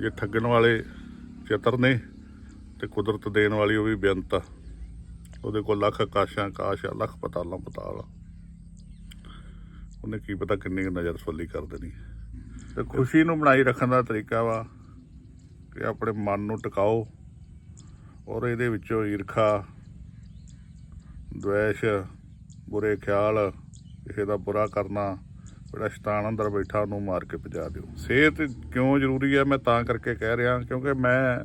ਜੇ ਠੱਗਣ ਵਾਲੇ ਚਤਰ ਨੇ ਤੇ ਕੁਦਰਤ ਦੇਣ ਵਾਲੀ ਉਹ ਵੀ ਬੇਅੰਤ ਆ। ਉਹਦੇ ਕੋਲ ਲੱਖ ਆਕਾਸ਼ਾਂ, ਆਕਾਸ਼ ਆ, ਲੱਖ ਪਤਾਲਾਂ, ਪਤਾਲ ਉਹਨੇ ਕੀ ਪਤਾ ਕਿੰਨੀ ਕੁ ਨਜ਼ਰ ਸੋਲੀ ਕਰ ਦੇਣੀ। ਤੇ ਖੁਸ਼ੀ ਨੂੰ ਬਣਾਈ ਰੱਖਣ ਦਾ ਤਰੀਕਾ ਵਾ ਕਿ ਆਪਣੇ ਮਨ ਨੂੰ ਟਿਕਾਓ ਔਰ ਇਹਦੇ ਵਿੱਚੋਂ ਈਰਖਾ ਦ્વੈਸ਼ ਬੁਰੇ ਖਿਆਲ, ਕਿਸੇ ਦਾ ਬੁਰਾ ਕਰਨਾ ਜਿਹੜਾ ਸ਼ੈਤਾਨ ਅੰਦਰ ਬੈਠਾ ਉਹਨੂੰ ਮਾਰ ਕੇ ਭਜਾ ਦਿਓ। ਸਿਹਤ ਕਿਉਂ ਜ਼ਰੂਰੀ ਹੈ? ਮੈਂ ਤਾਂ ਕਰਕੇ ਕਹਿ ਰਿਹਾ ਕਿਉਂਕਿ ਮੈਂ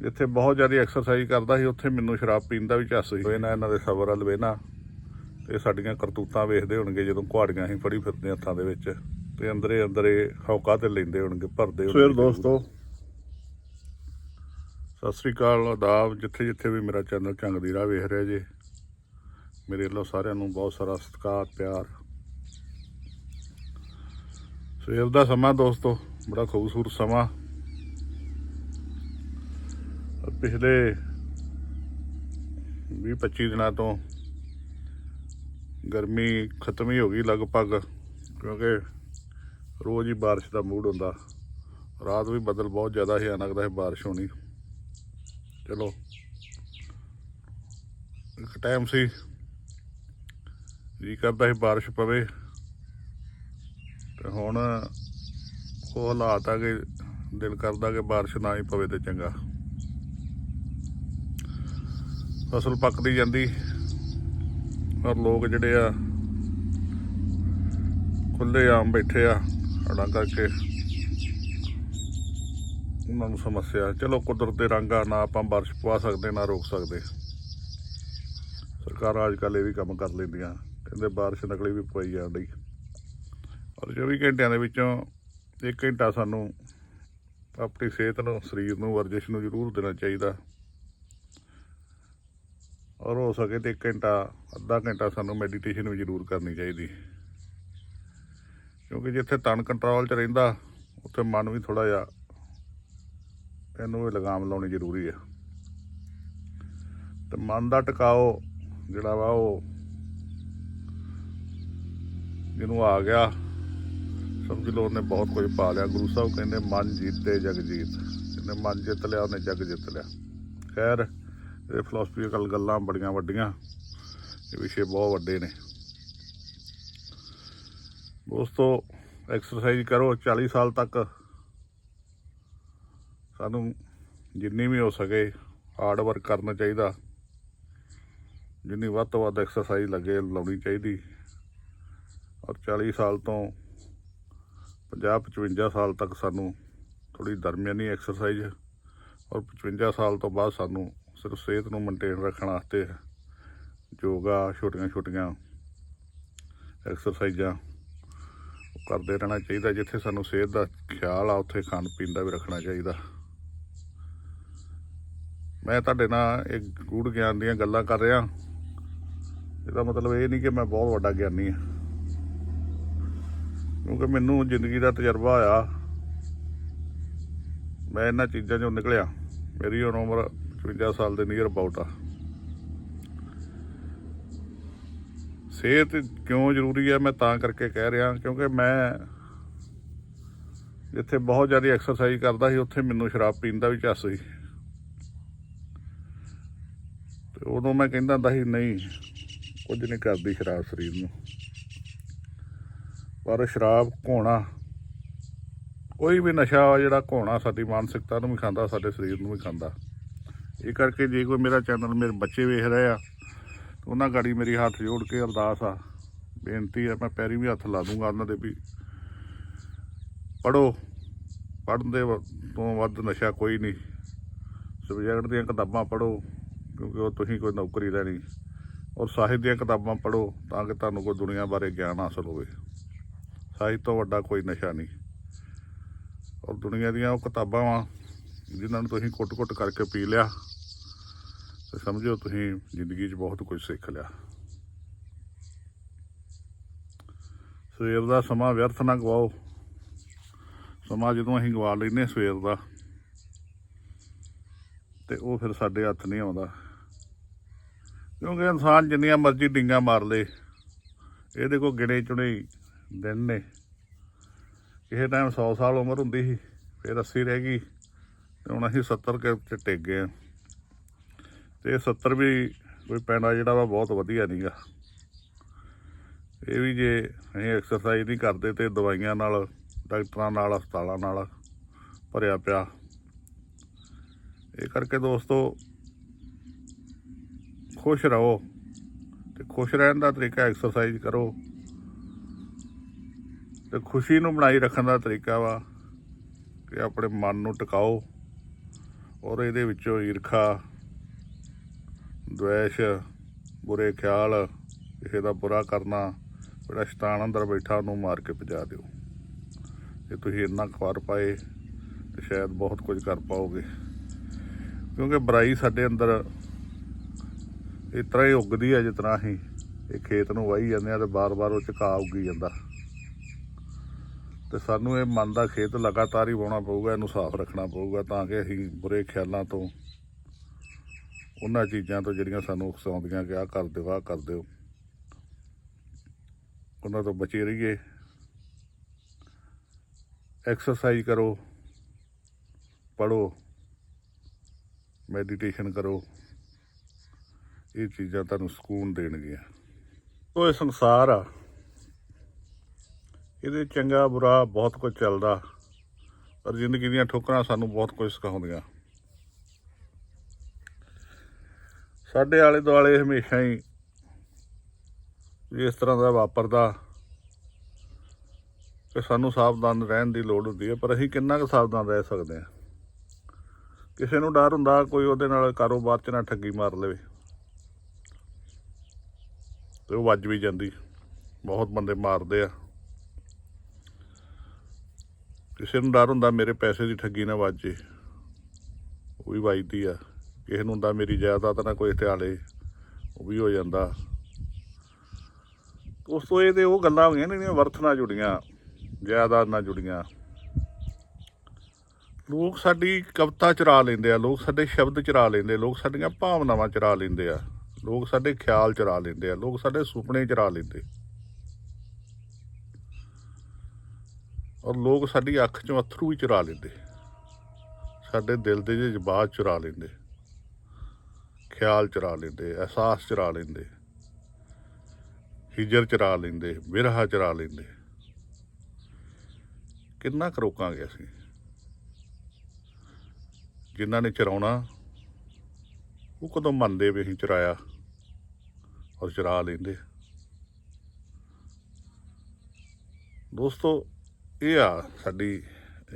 ਜਿੱਥੇ ਬਹੁਤ ਜ਼ਿਆਦਾ ਐਕਸਰਸਾਈਜ਼ ਕਰਦਾ ਸੀ ਉੱਥੇ ਮੈਨੂੰ ਸ਼ਰਾਬ ਪੀਣ ਦਾ ਵੀ ਝੱਸ ਸੀ। ਇਹਨਾਂ ਇਹਨਾਂ ਦੇ ਸਬਰ ਵੱਲ ਵੇਨਾ। ਤੇ ਸਾਡੀਆਂ ਕਰਤੂਤਾਂ ਵੇਖਦੇ ਹੋਣਗੇ ਜਦੋਂ ਕੁਹਾੜੀਆਂ ਹੀ ਫੜੀ ਫਿਰਦੇ ਹੱਥਾਂ ਦੇ ਵਿੱਚ। ਤੇ ਅੰਦਰੇ ਅੰਦਰੇ ਹੌਕਾ ਤੇ ਲੈਂਦੇ ਹੋਣਗੇ ਭਰਦੇ ਹੋਣਗੇ ਸਵੇਰ ਦੋਸਤੋ। ਸਤਿ ਸ੍ਰੀ ਅਕਾਲ ਆਦਾਬ ਜਿੱਥੇ ਜਿੱਥੇ ਵੀ ਮੇਰਾ ਚੈਨਲ ਝੰਗ ਦੀ ਰਾਹ ਵੇਖ ਰਹੇ ਜੇ ਮੇਰੇ ਵੱਲੋਂ ਸਾਰਿਆਂ ਨੂੰ ਬਹੁਤ ਸਾਰਾ ਸਤਿਕਾਰ ਪਿਆਰ। ਸਵੇਰ ਦਾ ਸਮਾਂ ਦੋਸਤੋ, ਬੜਾ ਖੂਬਸੂਰਤ ਸਮਾਂ। ਪਿਛਲੇ 20 25 ਦਿਨਾਂ ਤੋਂ ਗਰਮੀ ਖਤਮ ਹੀ ਹੋ ਗਈ ਲਗਭਗ, ਕਿਉਂਕਿ ਰੋਜ਼ ਹੀ ਬਾਰਿਸ਼ ਦਾ ਮੂਡ ਹੁੰਦਾ। ਰਾਤ ਵੀ ਬੱਦਲ ਬਹੁਤ ਜ਼ਿਆਦਾ ਸੀ ਲੱਗਦਾ ਹੈ ਬਾਰਿਸ਼ ਹੋਣੀ। ਚਲੋ, ਇੱਕ ਟਾਈਮ ਸੀ, ਜੀ ਕਰਦਾ ਸੀ ਬਾਰਿਸ਼ ਪਵੇ। ਤੇ ਹੁਣ ਉਹ ਹਾਲਾਤ ਆ ਕਿ ਦਿਲ ਕਰਦਾ ਕਿ ਬਾਰਿਸ਼ ਨਾ ਹੀ ਪਵੇ ਤੇ ਚੰਗਾ। ਫਸਲ ਪੱਕਦੀ ਜਾਂਦੀ, ਪਰ ਲੋਕ ਜਿਹੜੇ ਆ ਖੁੱਲੇ ਆਮ ਬੈਠੇ ਆ ਹੜਾਂ ਕਰਕੇ ਉਹਨਾਂ ਨੂੰ ਸਮੱਸਿਆ। ਚਲੋ ਕੁਦਰਤ ਦੇ ਰੰਗ ਆ, ਨਾ ਆਪਾਂ ਬਾਰਿਸ਼ ਪਵਾ ਸਕਦੇ, ਨਾ ਰੋਕ ਸਕਦੇ। ਸਰਕਾਰਾਂ ਅੱਜ ਕੱਲ੍ਹ ਇਹ ਵੀ ਕੰਮ ਕਰ ਲੈਂਦੀਆਂ, ਕਹਿੰਦੇ ਬਾਰਿਸ਼ ਨਕਲੀ ਵੀ ਪਵਾਈ ਜਾਣ ਡਈ। ਔਰ 24 ਘੰਟਿਆਂ ਦੇ ਵਿੱਚੋਂ 1 ਘੰਟਾ ਸਾਨੂੰ ਆਪਣੀ ਸਿਹਤ ਨੂੰ, ਸਰੀਰ ਨੂੰ ਵਰਜਿਸ਼ ਨੂੰ ਜ਼ਰੂਰ ਦੇਣਾ ਚਾਹੀਦਾ। ਔਰ ਹੋ ਸਕੇ ਤੇ 1 ਘੰਟਾ, ਅੱਧਾ ਘੰਟਾ ਸਾਨੂੰ ਮੈਡੀਟੇਸ਼ਨ ਵੀ ਜ਼ਰੂਰ ਕਰਨੀ ਚਾਹੀਦੀ। ਕਿਉਂਕਿ ਜਿੱਥੇ ਤਨ ਕੰਟਰੋਲ 'ਚ ਰਹਿੰਦਾ, ਉੱਥੇ ਮਨ ਵੀ ਥੋੜਾ ਜਿਹਾ ਇਹਨੂੰ ਵੀ ਲਗਾਮ ਲਾਉਣੀ ਜ਼ਰੂਰੀ ਆ। ਤੇ ਮਨ ਦਾ ਟਿਕਾਓ ਜਿਹੜਾ ਵਾ ਉਹ ਜਿਹਨੂੰ ਆ ਗਿਆ ਸਮਝ ਲਓ ਉਹਨੇ ਬਹੁਤ ਕੁਝ ਪਾ ਲਿਆ। ਗੁਰੂ ਸਾਹਿਬ ਕਹਿੰਦੇ, ਮਨ ਜੀਤੇ, ਜਗ ਜੀਤ। ਜਿਹਨੇ ਮਨ ਜਿੱਤ ਲਿਆ, ਉਹਨੇ ਜਗ ਜਿੱਤ ਲਿਆ। ਖੈਰ, ਇਹ ਫਿਲਾਸਫੀਕਲ ਗੱਲਾਂ ਬੜੀਆਂ ਵੱਡੀਆਂ। ਇਹ ਵਿਸ਼ੇ ਬਹੁਤ ਵੱਡੇ ਨੇ। ਦੋਸਤੋ ਐਕਸਰਸਾਈਜ਼ ਕਰੋ। 40 ਸਾਲ ਤੱਕ ਸਾਨੂੰ ਜਿੰਨੀ ਵੀ ਹੋ ਸਕੇ ਹਾਰਡ ਵਰਕ ਕਰਨਾ ਚਾਹੀਦਾ। ਜਿੰਨੀ ਵੱਧ ਤੋਂ ਵੱਧ ਐਕਸਰਸਾਈਜ਼ ਲੱਗੇ, ਲਾਉਣੀ ਚਾਹੀਦੀ। ਔਰ 40 ਸਾਲ ਤੋਂ 50 55 ਸਾਲ ਤੱਕ ਸਾਨੂੰ ਥੋੜੀ ਦਰਮਿਆਨੀ ਐਕਸਰਸਾਈਜ਼ ਔਰ 55 ਸਾਲ ਤੋਂ ਬਾਅਦ ਸਾਨੂੰ ਸਿਰਫ ਸਿਹਤ ਨੂੰ ਮੇਨਟੇਨ ਰੱਖਣ ਵਾਸਤੇ ਯੋਗਾ ਛੋਟੀਆਂ ਛੋਟੀਆਂ ਐਕਸਰਸਾਈਜ਼ਾਂ ਕਰਦੇ ਰਹਿਣਾ ਚਾਹੀਦਾ, ਜਿੱਥੇ ਸਾਨੂੰ ਸਿਹਤ ਦਾ ਖਿਆਲ ਆ, ਉੱਥੇ ਖਾਣ ਪੀਣ ਦਾ ਵੀ ਰੱਖਣਾ ਚਾਹੀਦਾ। ਮੈਂ ਤੁਹਾਡੇ ਨਾਲ ਇੱਕ ਗੂੜ ਗਿਆਨ ਦੀਆਂ ਗੱਲਾਂ ਕਰ ਰਿਹਾ। ਇਹਦਾ ਮਤਲਬ ਇਹ ਨਹੀਂ ਕਿ ਮੈਂ ਬਹੁਤ ਵੱਡਾ ਗਿਆਨੀ ਹਾਂ ਕਿਉਂਕਿ ਮੈਨੂੰ ਜ਼ਿੰਦਗੀ ਦਾ ਤਜਰਬਾ ਹੋਇਆ ਮੈਂ ਇਹਨਾਂ ਚੀਜ਼ਾਂ ਚੋਂ ਨਿਕਲਿਆ। ਮੇਰੀ ਹੁਣ ਉਮਰ 55 ਸਾਲ ਦੇ ਨੀਅਰ ਅਬਾਊਟ ਆ। ਸਿਹਤ ਕਿਉਂ ਜ਼ਰੂਰੀ ਹੈ ਮੈਂ ਤਾਂ ਕਰਕੇ ਕਹਿ ਰਿਹਾ, ਕਿਉਂਕਿ ਮੈਂ ਜਿੱਥੇ ਬਹੁਤ ਜ਼ਿਆਦਾ ਐਕਸਰਸਾਈਜ਼ ਕਰਦਾ ਸੀ, ਉੱਥੇ ਮੈਨੂੰ ਸ਼ਰਾਬ ਪੀਣ ਦਾ ਵੀ ਝੱਸ ਸੀ। ਤੇ ਉਦੋਂ ਮੈਂ ਕਹਿੰਦਾ ਹੁੰਦਾ ਸੀ, ਨਹੀਂ, ਕੁਝ ਨਹੀਂ ਕਰਦੀ ਸ਼ਰਾਬ ਸਰੀਰ ਨੂੰ। ਪਰ ਸ਼ਰਾਬ ਘੋਣਾ, ਕੋਈ ਵੀ ਨਸ਼ਾ ਵਾ ਜਿਹੜਾ ਘੋਣਾ ਸਾਡੀ ਮਾਨਸਿਕਤਾ ਨੂੰ ਵੀ ਖਾਂਦਾ, ਸਾਡੇ ਸਰੀਰ ਨੂੰ ਵੀ ਖਾਂਦਾ। ਇਹ ਕਰਕੇ ਜੇ ਕੋਈ ਮੇਰਾ ਚੈਨਲ ਮੇਰੇ ਬੱਚੇ ਵੇਖ ਰਹੇ ਆ ਉਹਨਾਂ ਗਾੜੀ ਮੇਰੀ ਹੱਥ ਜੋੜ ਕੇ ਅਰਦਾਸ ਆ, ਬੇਨਤੀ ਆ, ਮੈਂ ਪੈਰੀ ਵੀ ਹੱਥ ਲਾ ਦੂੰਗਾ ਉਹਨਾਂ ਦੇ ਵੀ ਪੜੋ ਪੜਨ ਦੇ ਤੋਂ ਵੱਧ ਨਸ਼ਾ ਕੋਈ ਨਹੀਂ। ਸਬਜੈਕਟ ਦੀਆਂ ਕਿਤਾਬਾਂ ਪੜੋ ਕਿਉਂਕਿ ਉਹ ਤੁਸੀਂ ਕੋਈ ਨੌਕਰੀ ਲੈਣੀ। ਔਰ ਸਾਹਿਤ ਦੀਆਂ ਕਿਤਾਬਾਂ ਪੜੋ ਤਾਂ ਕਿ ਤੁਹਾਨੂੰ ਕੋਈ ਦੁਨੀਆ ਬਾਰੇ ਗਿਆਨ ਹਾਸਲ ਹੋਵੇ। ਸਾਈਜ਼ ਤੋਂ ਵੱਡਾ ਕੋਈ ਨਸ਼ਾ ਨਹੀਂ। ਔਰ ਦੁਨੀਆ ਦੀਆਂ ਉਹ ਕਿਤਾਬਾਂ ਵਾ, ਜਿਨ੍ਹਾਂ ਨੂੰ ਤੁਸੀਂ ਕੁੱਟ-ਕੁੱਟ ਕਰਕੇ ਪੀ ਲਿਆ, ਤੇ ਸਮਝੋ ਤੁਸੀਂ ਜ਼ਿੰਦਗੀ 'ਚ ਬਹੁਤ ਕੁਝ ਸਿੱਖ ਲਿਆ। ਸਵੇਰ ਦਾ ਸਮਾਂ ਵਿਅਰਥ ਨਾ ਗਵਾਓ। ਸਮਾਂ ਜਦੋਂ ਅਸੀਂ ਗਵਾ ਲੈਨੇ ਸਵੇਰ ਦਾ, ਤੇ ਉਹ ਫਿਰ ਸਾਡੇ ਹੱਥ ਨਹੀਂ ਆਉਂਦਾ। ਕਿਉਂਕਿ ਇਨਸਾਨ ਜਿੰਨੀਆਂ ਮਰਜ਼ੀ ਡਿੰਗਾ ਮਾਰ ਲੇ, ਇਹਦੇ ਕੋਲ ਗਿਣੇ ਚੁਣੇ ਦਿਨ ਨੇ। ਕਿਸੇ ਟਾਈਮ 100 ਸਾਲ ਉਮਰ ਹੁੰਦੀ ਸੀ, ਫਿਰ 80 ਰਹਿ ਗਈ, ਤੇ ਹੁਣ ਅਸੀਂ 70 ਕੇ ਚ ਟਿਕ ਗਏ ਆ ਤੇ ਇਹ 70 ਵੀ ਕੋਈ ਪੈਣਾ ਜਿਹੜਾ ਵਾ ਬਹੁਤ ਵਧੀਆ ਨਹੀਂਗਾ ਇਹ ਵੀ ਜੇ ਅਸੀਂ ਐਕਸਰਸਾਈਜ਼ ਨਹੀਂ ਕਰਦੇ ਤੇ ਦਵਾਈਆਂ ਨਾਲ, ਡਾਕਟਰਾਂ ਨਾਲ, ਹਸਪਤਾਲਾਂ ਨਾਲ ਭਰਿਆ ਪਿਆ। ਇਹ ਕਰਕੇ ਦੋਸਤੋ, ਖੁਸ਼ ਰਹੋ ਤੇ ਖੁਸ਼ ਰਹਿਣ ਦਾ ਤਰੀਕਾ ਐਕਸਰਸਾਈਜ਼ ਕਰੋ। ਤੇ ਖੁਸ਼ੀ ਨੂੰ ਬਣਾਈ ਰੱਖਣ ਦਾ ਤਰੀਕਾ ਵਾ ਕਿ ਆਪਣੇ ਮਨ ਨੂੰ ਟਿਕਾਓ ਔਰ ਇਹਦੇ ਵਿੱਚੋਂ ਈਰਖਾ ਦੁਆਸ਼ ਬੁਰੇ ਖਿਆਲ, ਕਿਸੇ ਦਾ ਬੁਰਾ ਕਰਨਾ, ਜਿਹੜਾ ਸ਼ੈਤਾਨ ਅੰਦਰ ਬੈਠਾ ਉਹਨੂੰ ਮਾਰ ਕੇ ਭਜਾ ਦਿਓ। ਜੇ ਤੁਸੀਂ ਇੰਨਾ ਕਰ ਪਾਏ ਤੇ ਸ਼ਾਇਦ ਬਹੁਤ ਕੁਝ ਕਰ ਪਾਓਗੇ। ਕਿਉਂਕਿ ਬੁਰਾਈ ਸਾਡੇ ਅੰਦਰ ਇਸ ਤਰ੍ਹਾਂ ਹੀ ਉੱਗਦੀ ਹੈ ਜਿਸ ਤਰ੍ਹਾਂ ਅਸੀਂ ਇਹ ਖੇਤ ਨੂੰ ਵਾਹੀ ਜਾਂਦੇ ਆ ਤੇ ਬਾਰ-ਬਾਰ ਉਹ ਚ ਉੱਗੀ ਜਾਂਦਾ। ਤੇ ਸਾਨੂੰ ਇਹ ਮਨ ਦਾ ਖੇਤ ਲਗਾਤਾਰ ਹੀ ਵਾਉਣਾ ਪਊਗਾ, ਇਹਨੂੰ ਸਾਫ਼ ਰੱਖਣਾ ਪਊਗਾ ਤਾਂ ਕਿ ਅਸੀਂ ਬੁਰੇ ਖਿਆਲਾਂ ਤੋਂ ਉਹਨਾਂ ਚੀਜ਼ਾਂ ਤੋਂ ਜਿਹੜੀਆਂ ਸਾਨੂੰ ਉਕਸਾਉਂਦੀਆਂ ਕਿ ਆਹ ਕਰ ਦਿਓ, ਆਹ ਕਰ ਦਿਓ। ਉਹਨਾਂ ਤੋਂ ਬਚੇ ਰਹੀਏ। ਐਕਸਰਸਾਈਜ਼ ਕਰੋ ਪੜੋ ਮੈਡੀਟੇਸ਼ਨ ਕਰੋ। ਇਹ ਚੀਜ਼ਾਂ ਤੁਹਾਨੂੰ ਸਕੂਨ ਦੇਣਗੀਆਂ। ਉਹ ਇਹ ਸੰਸਾਰ ਆ। ਇਹਦੇ ਚੰਗਾ ਬੁਰਾ ਬਹੁਤ ਕੁਝ ਚੱਲਦਾ। ਪਰ ਜ਼ਿੰਦਗੀ ਦੀਆਂ ਠੋਕਰਾਂ ਸਾਨੂੰ ਬਹੁਤ ਕੁਝ ਸਿਖਾਉਂਦੀਆਂ। ਸਾਡੇ ਆਲੇ ਦੁਆਲੇ ਹਮੇਸ਼ਾ ਹੀ ਇਸ ਤਰ੍ਹਾਂ ਦਾ ਵਾਪਰਦਾ ਕਿ ਸਾਨੂੰ ਸਾਵਧਾਨ ਰਹਿਣ ਦੀ ਲੋੜ ਹੁੰਦੀ ਹੈ, ਪਰ ਅਸੀਂ ਕਿੰਨਾ ਕੁ ਸਾਵਧਾਨ ਰਹਿ ਸਕਦੇ ਹਾਂ। ਕਿਸੇ ਨੂੰ ਡਰ ਹੁੰਦਾ ਕੋਈ ਉਹਦੇ ਨਾਲ ਕਾਰੋਬਾਰ 'ਚ ਨਾ ਠੱਗੀ ਮਾਰ ਲਵੇ। ਤੇ ਉਹ ਵੱਜ ਵੀ ਜਾਂਦੀ। ਬਹੁਤ ਬੰਦੇ ਮਾਰਦੇ ਆ। ਕਿਸੇ ਨੂੰ ਡਰ ਹੁੰਦਾ ਮੇਰੇ ਪੈਸੇ ਦੀ ਠੱਗੀ ਨਾ ਵੱਜੇ ਉਹ ਵੀ ਵੱਜਦੀ ਆ। ਕਿਸੇ ਨੂੰ ਹੁੰਦਾ ਮੇਰੀ ਜਾਇਦਾਦ ਨਾ ਕੋਈ ਹਥਿਆਲੇ ਉਹ ਵੀ ਹੋ ਜਾਂਦਾ। ਉਸ ਤੋਂ ਇਹ ਤੇ ਉਹ ਗੱਲਾਂ ਹੋ ਗਈਆਂ ਨੇ ਜਿਹੜੀਆਂ ਵਰਥ ਨਾਲ ਜੁੜੀਆਂ, ਜਾਇਦਾਦ ਨਾਲ ਜੁੜੀਆਂ। ਲੋਕ ਸਾਡੀ ਕਵਿਤਾ ਚੁਰਾ ਲੈਂਦੇ ਆ, ਲੋਕ ਸਾਡੇ ਸ਼ਬਦ ਚਰਾ ਲੈਂਦੇ ਲੋਕ ਸਾਡੀਆਂ ਭਾਵਨਾਵਾਂ ਚਰਾ ਲੈਂਦੇ ਆ, ਲੋਕ ਸਾਡੇ ਖਿਆਲ ਚਰਾ ਲੈਂਦੇ ਆ, ਲੋਕ ਸਾਡੇ ਸੁਪਨੇ ਚੁਰਾ ਲੈਂਦੇ। ਔਰ ਲੋਕ ਸਾਡੀ ਅੱਖ ਚੋਂ ਅਥਰੂ ਵੀ ਚੁਰਾ ਲੈਂਦੇ। ਸਾਡੇ ਦਿਲ ਦੇ ਜਜ਼ਬਾਤ ਚੁਰਾ ਲੈਂਦੇ। ਖਿਆਲ ਚੁਰਾ ਲੈਂਦੇ, ਅਹਿਸਾਸ ਚੁਰਾ ਲੈਂਦੇ। ਹਿਜਰ ਚੁਰਾ ਲੈਂਦੇ ਵਿਰਹਾ ਚੁਰਾ ਲੈਂਦੇ। ਕਿੰਨਾ ਕੁ ਰੋਕਾਂਗੇ ਅਸੀਂ? ਜਿਨ੍ਹਾਂ ਨੇ ਚਰਾਉਣਾ, ਉਹ ਕਦੋਂ ਮੰਨਦੇ ਵੀ ਅਸੀਂ ਚਰਾਇਆ ਔਰ ਚਰਾ ਲੈਂਦੇ। ਦੋਸਤੋ ਇਹ ਆ ਸਾਡੀ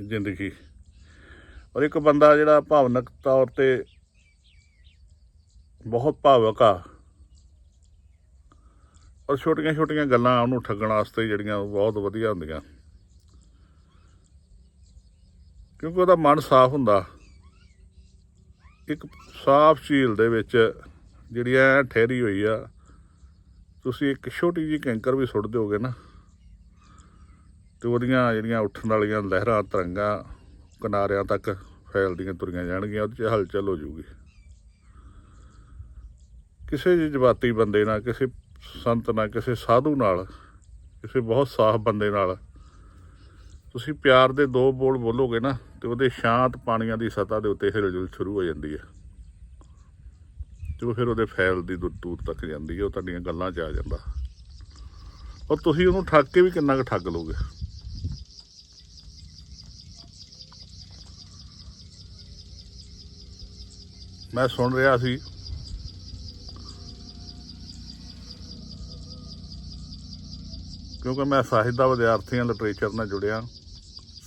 ਜ਼ਿੰਦਗੀ। ਔਰ ਇੱਕ ਬੰਦਾ ਜਿਹੜਾ ਭਾਵਨਕ ਤੌਰ ਤੇ ਬਹੁਤ ਭਾਵਕ ਆ, ਔਰ ਛੋਟੀਆਂ ਛੋਟੀਆਂ ਗੱਲਾਂ ਉਹਨੂੰ ਠੱਗਣ ਵਾਸਤੇ ਜਿਹੜੀਆਂ ਉਹ ਬਹੁਤ ਵਧੀਆ ਹੁੰਦੀਆਂ। ਕਿਉਂਕਿ ਉਹਦਾ ਮਨ ਸਾਫ਼ ਹੁੰਦਾ। ਇੱਕ ਸਾਫ਼ ਝੀਲ ਦੇ ਵਿੱਚ ਜਿਹੜੀ ਐ ਠਹਿਰੀ ਹੋਈ ਆ, ਤੁਸੀਂ ਇੱਕ ਛੋਟੀ ਜਿਹੀ ਕੈਂਕਰ ਵੀ ਸੁੱਟ ਦਿਓਗੇ ਨਾ। ਤੇ ਉਹਦੀਆਂ ਜਿਹੜੀਆਂ ਉੱਠਣ ਵਾਲੀਆਂ ਲਹਿਰਾਂ, ਤਰੰਗਾਂ ਕਿਨਾਰਿਆਂ ਤੱਕ ਫੈਲਦੀਆਂ ਤੁਰੀਆਂ ਜਾਣਗੀਆਂ, ਉਹਦੇ 'ਚ ਹਲਚਲ ਹੋ ਜੂਗੀ ਕਿਸੇ ਜਜ਼ਬਾਤੀ ਬੰਦੇ ਨਾਲ, ਕਿਸੇ ਸੰਤ ਨਾਲ, ਕਿਸੇ ਸਾਧੂ ਨਾਲ, ਕਿਸੇ ਬਹੁਤ ਸਾਫ਼ ਬੰਦੇ ਨਾਲ ਤੁਸੀਂ ਪਿਆਰ ਦੇ ਦੋ ਬੋਲ ਬੋਲੋਗੇ ਨਾ, ਤੇ ਉਹਦੇ ਸ਼ਾਂਤ ਪਾਣੀਆਂ ਦੀ ਸਤ੍ਹਾ ਦੇ ਉੱਤੇ ਹਿਲਜੁਲ ਸ਼ੁਰੂ ਹੋ ਜਾਂਦੀ ਹੈ। ਤੇ ਫਿਰ ਉਹਦੇ ਫੈਲ ਦੀ ਦੂਰ ਦੂਰ ਤੱਕ ਜਾਂਦੀ ਹੈ, ਉਹ ਤੁਹਾਡੀਆਂ ਗੱਲਾਂ 'ਚ ਆ ਜਾਂਦਾ। ਔਰ ਤੁਸੀਂ ਉਹਨੂੰ ਠੱਗ ਕੇ ਵੀ ਕਿੰਨਾ ਕੁ ਠੱਗ ਲੋਗੇ ਮੈਂ ਸੁਣ ਰਿਹਾ ਸੀ। ਕਿਉਂਕਿ ਮੈਂ ਸਾਹਿਤ ਦਾ ਵਿਦਿਆਰਥੀ ਹਾਂ ਲਿਟਰੇਚਰ ਨਾਲ ਜੁੜਿਆ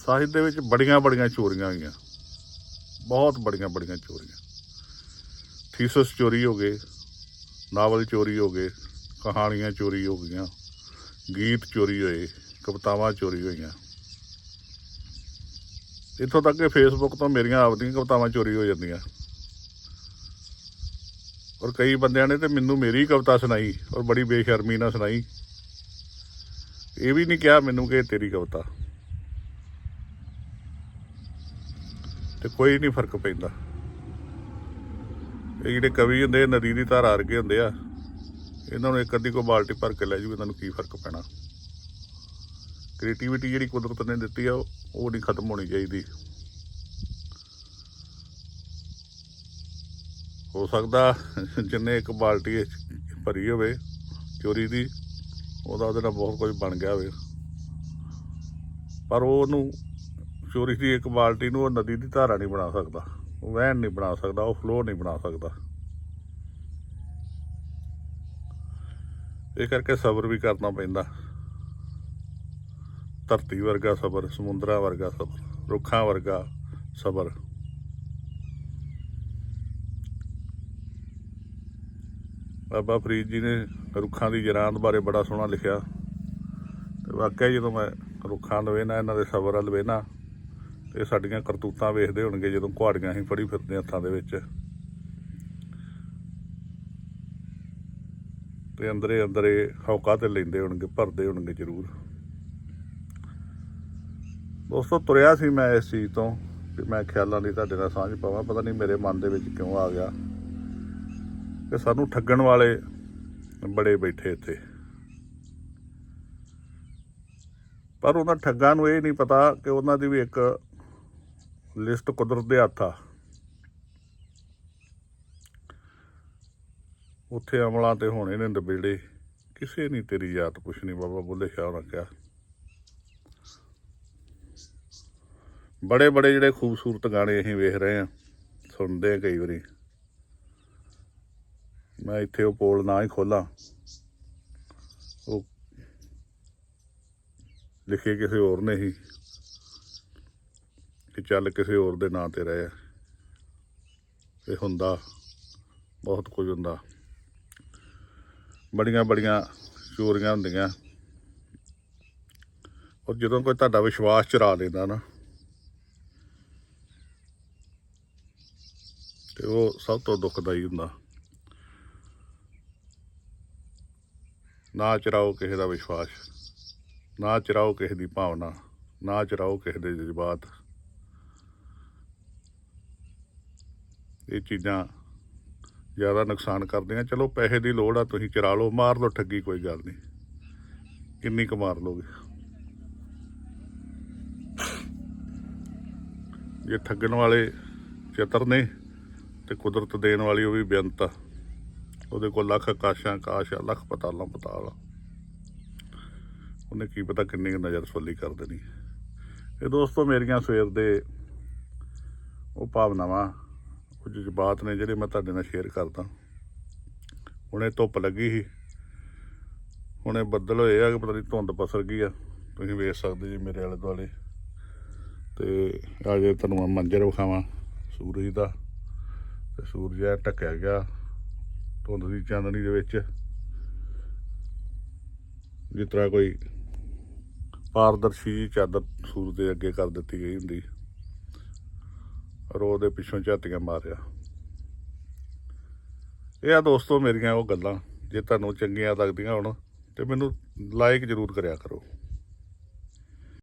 ਸਾਹਿਤ ਦੇ ਵਿੱਚ ਬੜੀਆਂ ਬੜੀਆਂ ਚੋਰੀਆਂ ਹੋਈਆਂ। ਬਹੁਤ ਬੜੀਆਂ ਬੜੀਆਂ ਚੋਰੀਆਂ। ਥੀਸਸ ਚੋਰੀ ਹੋ ਗਏ, ਨਾਵਲ ਚੋਰੀ ਹੋ ਗਏ, ਕਹਾਣੀਆਂ ਚੋਰੀ ਹੋ ਗਈਆਂ, ਗੀਤ ਚੋਰੀ ਹੋਏ, ਕਵਿਤਾਵਾਂ ਚੋਰੀ ਹੋਈਆਂ। ਇੱਥੋਂ ਤੱਕ ਕਿ ਫੇਸਬੁੱਕ ਤੋਂ ਮੇਰੀਆਂ ਆਪਦੀਆਂ ਕਵਿਤਾਵਾਂ ਚੋਰੀ ਹੋ ਜਾਂਦੀਆਂ। ਔਰ ਕਈ ਬੰਦਿਆਂ ਨੇ ਤੇ ਮੈਨੂੰ ਮੇਰੀ ਕਵਿਤਾ ਸੁਣਾਈ ਔਰ ਬੜੀ ਬੇਸ਼ਰਮੀ ਨਾਲ ਸੁਣਾਈ। ਇਹ ਵੀ ਨਹੀਂ ਕਿਹਾ ਮੈਨੂੰ ਕਿ ਤੇਰੀ ਕਵਿਤਾ। ਤੇ ਕੋਈ ਨਹੀਂ ਫ਼ਰਕ ਪੈਂਦਾ। ਇਹ ਜਿਹੜੇ ਕਵੀ ਹੁੰਦੇ ਨਦੀ ਦੀ ਧਾਰਾ ਵਰਗੇ ਹੁੰਦੇ ਆ। ਇਹਨਾਂ ਨੂੰ ਇੱਕ ਅੱਧੀ ਕੋ ਬਾਲਟੀ ਭਰ ਕੇ ਲੈ ਜੂ ਇਹਨਾਂ ਨੂੰ ਕੀ ਫ਼ਰਕ ਪੈਣਾ। ਕ੍ਰੀਏਟੀਵਿਟੀ ਜਿਹੜੀ ਕੁਦਰਤ ਨੇ ਦਿੱਤੀ ਆ, ਉਹ ਨਹੀਂ ਖਤਮ ਹੋਣੀ ਚਾਹੀਦੀ। ਹੋ ਸਕਦਾ ਜਿੰਨੇ ਇੱਕ ਬਾਲਟੀ ਭਰੀ ਹੋਵੇ ਚੋਰੀ ਦੀ, ਉਹਦਾ ਉਹਦੇ ਨਾਲ ਬਹੁਤ ਕੁਝ ਬਣ ਗਿਆ ਹੋਵੇ। ਪਰ ਉਹ ਉਹਨੂੰ ਚੋਰੀ ਦੀ ਇੱਕ ਬਾਲਟੀ ਨੂੰ ਉਹ ਨਦੀ ਦੀ ਧਾਰਾ ਨਹੀਂ ਬਣਾ ਸਕਦਾ। ਉਹ ਵਹਿਣ ਨਹੀਂ ਬਣਾ ਸਕਦਾ, ਉਹ ਫਲੋ ਨਹੀਂ ਬਣਾ ਸਕਦਾ। ਇਹ ਕਰਕੇ ਸਬਰ ਵੀ ਕਰਨਾ ਪੈਂਦਾ। ਧਰਤੀ ਵਰਗਾ ਸਬਰ, ਸਮੁੰਦਰਾਂ ਵਰਗਾ ਸਬਰ, ਰੁੱਖਾਂ ਵਰਗਾ ਸਬਰ। ਬਾਬਾ ਫਰੀਦ ਜੀ ਨੇ ਰੁੱਖਾਂ ਦੀ ਜਰਾਂਦ ਬਾਰੇ ਬੜਾ ਸੋਹਣਾ ਲਿਖਿਆ। ਤੇ ਵਾਕਿਆ ਜਦੋਂ ਮੈਂ ਰੁੱਖਾਂ ਲਵੇ ਇਹਨਾਂ ਦੇ ਸਬਰ ਵੱਲ ਲਵੇ ਨਾ, ਤੇ ਸਾਡੀਆਂ ਕਰਤੂਤਾਂ ਵੇਖਦੇ ਹੋਣਗੇ ਜਦੋਂ ਕੁਹਾੜੀਆਂ ਹੀ ਫੜੀ ਫਿਰਦੇ ਹੱਥਾਂ ਦੇ ਵਿੱਚ। ਤੇ ਅੰਦਰੇ ਅੰਦਰੇ ਹੌਕਾ ਤੇ ਲੈਂਦੇ ਹੋਣਗੇ, ਭਰਦੇ ਹੋਣਗੇ ਜ਼ਰੂਰ। ਦੋਸਤੋ, ਤੁਰਿਆ ਸੀ ਮੈਂ ਇਸ ਚੀਜ਼ ਤੋਂ ਕਿ ਮੈਂ ਖਿਆਲਾਂ ਦੀ ਤੁਹਾਡੇ ਨਾਲ ਸਾਂਝ ਪਾਵਾਂ। ਪਤਾ ਨਹੀਂ ਮੇਰੇ ਮਨ ਦੇ ਵਿੱਚ ਕਿਉਂ ਆ ਗਿਆ। ਕਿ ਸਾਨੂੰ ਠੱਗਣ ਵਾਲੇ ਬੜੇ ਬੈਠੇ ਇੱਥੇ। ਪਰ ਉਹਨਾਂ ਠੱਗਾਂ ਨੂੰ ਇਹ ਨਹੀਂ ਪਤਾ ਕਿ ਉਹਨਾਂ ਦੀ ਵੀ ਇੱਕ ਲਿਸਟ ਕੁਦਰਤ ਦੇ ਹੱਥ ਆ। ਉੱਥੇ ਅਮਲਾਂ ਤੇ ਹੋਣੇ ਨੇ ਦਬੇੜੇ ਕਿਸੇ ਨਹੀਂ ਤੇਰੀ ਯਾਦ ਪੁੱਛਣੀ ਬਾਬਾ ਬੁੱਲੇ ਸ਼ਾਹ ਨੇ ਕਿਹਾ। ਬੜੇ ਬੜੇ ਜਿਹੜੇ ਖੂਬਸੂਰਤ ਗਾਣੇ ਅਸੀਂ ਵੇਖ ਰਹੇ ਆ ਸੁਣਦੇ ਆ ਕਈ ਵਾਰੀ। ਮੈਂ ਇੱਥੇ ਉਹ ਪੋਲ ਨਾ ਹੀ ਖੋਲਾਂ। ਉਹ ਲਿਖੇ ਕਿਸੇ ਹੋਰ ਨੇ ਹੀ ਕਿ ਚੱਲ ਕਿਸੇ ਹੋਰ ਦੇ ਨਾਂ ਤੇ ਰਹੇ ਇਹ ਹੁੰਦਾ, ਬਹੁਤ ਕੁਝ ਹੁੰਦਾ। ਬੜੀਆਂ ਬੜੀਆਂ ਚੋਰੀਆਂ ਹੁੰਦੀਆਂ। ਔਰ ਜਦੋਂ ਕੋਈ ਤੁਹਾਡਾ ਵਿਸ਼ਵਾਸ ਚੁਰਾ ਲੈਂਦਾ ਨਾ, ਤੇ ਉਹ ਸਭ ਤੋਂ ਦੁਖਦਾਈ ਹੁੰਦਾ। ਨਾ ਚਰਾਓ ਕਿਸੇ ਦਾ ਵਿਸ਼ਵਾਸ, ਨਾ ਚਰਾਓ ਕਿਸੇ ਦੀ ਭਾਵਨਾ, ਨਾ ਚਰਾਓ ਕਿਸੇ ਦੇ ਜਜ਼ਬਾਤ। ਇਹ ਚੀਜ਼ਾਂ ਜ਼ਿਆਦਾ ਨੁਕਸਾਨ ਕਰਦੀਆਂ। ਚਲੋ ਪੈਸੇ ਦੀ ਲੋੜ ਆ, ਤੁਸੀਂ ਚਰਾ ਲਓ, ਮਾਰ ਲਓ ਠੱਗੀ, ਕੋਈ ਗੱਲ ਨਹੀਂ। ਕਿੰਨੀ ਕੁ ਮਾਰ ਲੋਗੇ ਜੇ ਠੱਗਣ ਵਾਲੇ ਚਤਰ ਨੇ ਤੇ ਕੁਦਰਤ ਦੇਣ ਵਾਲੀ ਉਹ ਵੀ ਬੇਅੰਤ ਆ। ਉਹਦੇ ਕੋਲ ਲੱਖ ਆਕਾਸ਼ਾਂ, ਆਕਾਸ਼ ਆ, ਲੱਖ ਪਤਾਲਾਂ, ਪਤਾਲ ਆ। ਉਹਨੇ ਕੀ ਪਤਾ ਕਿੰਨੀ ਕੁ ਨਜ਼ਰ ਸੋਲੀ ਕਰ ਦੇਣੀ। ਇਹ ਦੋਸਤੋ, ਮੇਰੀਆਂ ਸਵੇਰ ਦੇ ਉਹ ਭਾਵਨਾਵਾਂ, ਉਹ ਜਜ਼ਬਾਤ ਨੇ ਜਿਹੜੇ ਮੈਂ ਤੁਹਾਡੇ ਨਾਲ ਸ਼ੇਅਰ ਕਰਦਾ। ਹੁਣੇ ਧੁੱਪ ਲੱਗੀ ਸੀ। ਹੁਣੇ ਬੱਦਲ ਹੋਏ ਆ ਕਿ ਪਤਾ ਨਹੀਂ ਧੁੰਦ ਪਸਰ ਗਈ ਆ। ਤੁਸੀਂ ਵੇਖ ਸਕਦੇ ਜੀ ਮੇਰੇ ਆਲੇ ਦੁਆਲੇ। ਤੇ ਆ ਜੇ ਤੁਹਾਨੂੰ ਮੈਂ ਮੰਜ਼ਰ ਵਿਖਾਵਾਂ। ਸੂਰਜ ਦਾ। ਤੇ ਸੂਰਜ ਆ ਢੱਕਿਆ ਗਿਆ। ਧੁੰਦ ਦੀ ਚਾਂਦਨੀ ਦੇ ਵਿੱਚ। ਜਿਸ ਤਰ੍ਹਾਂ ਕੋਈ ਪਾਰਦਰਸ਼ੀ ਚਾਦਰ ਸੂਰਜ ਦੇ ਅੱਗੇ ਕਰ ਦਿੱਤੀ ਗਈ ਹੁੰਦੀ। ਰੋ ਦੇ ਪਿੱਛੋਂ ਝਾਤੀਆਂ ਮਾਰਿਆ। ਇਹ ਆ ਦੋਸਤੋ ਮੇਰੀਆਂ ਉਹ ਗੱਲਾਂ। ਜੇ ਤੁਹਾਨੂੰ ਚੰਗੀਆਂ ਲੱਗਦੀਆਂ ਹੋਣ ਤੇ ਮੈਨੂੰ ਲਾਈਕ ਜ਼ਰੂਰ ਕਰਿਆ ਕਰੋ।